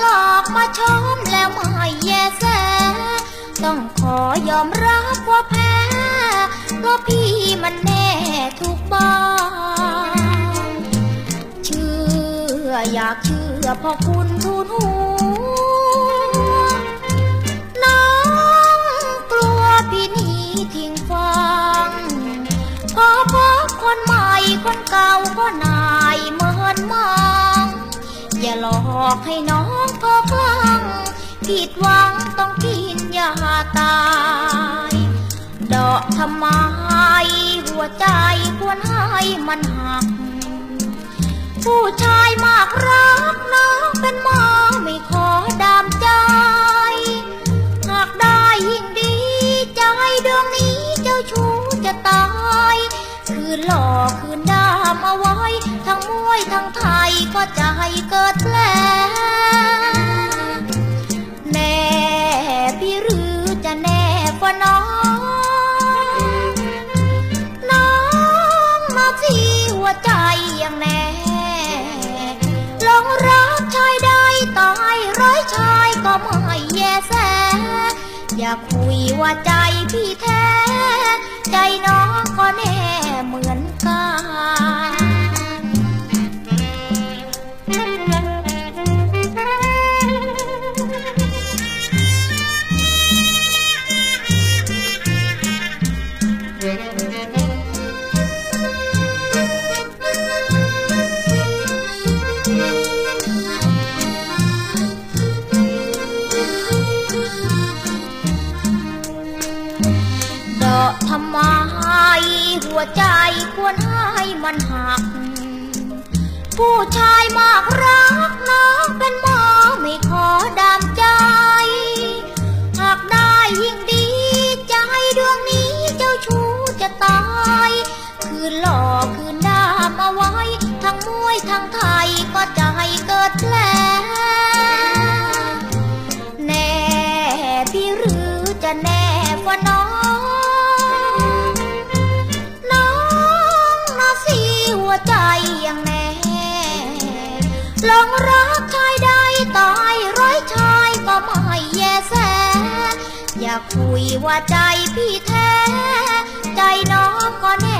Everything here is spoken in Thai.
หลอกมาช้อมแล้วไม่แยแส ต้องขอยอมรับว่าแพ้เพราะพี่มันแน่ทุกบ้านเชื่ออยากเชื่อพอคุณทูลหัวน้องกลัวพี่หนีทิ้งฟังพอพบคนใหม่คนเก่าก็นายเหมือนมา ลอกให้น้องพอคลั่งผิดหวังต้องกินยาตาย ดอกทำไมหัวใจควรให้มันหัก ผู้ชายมากรัก นหลอกคืนดามเอาไว้ ทั้งมวยทั้งไทยก็ให้เกิดแผลแน่พี่หรือจะแน่กว่าน้อง น้องมาที่หัวใจอย่างแน่ลองรักชายใดตายร้อยชายก็ไม่แยแส อย่าคุยว่าใจพี่แท้ ใจน้องก็แน่ เหมือนกันดอกทำไม หัวใจควรให้มันหัก ผู้ชายมากรักน้องเป็นหมอไม่ขอดามใจ หากได้ยิ่งดีใจดวงนี้เจ้าชู้จะตาย คืนหลอกคืนดามเอาไว้ ทั้งมวยทั้งไทยก็จะให้เกิดแผล ลองรักชายใดตายร้อยชายก็ไม่แยแส อย่าคุยว่าใจพี่แท้ ใจน้องก่อน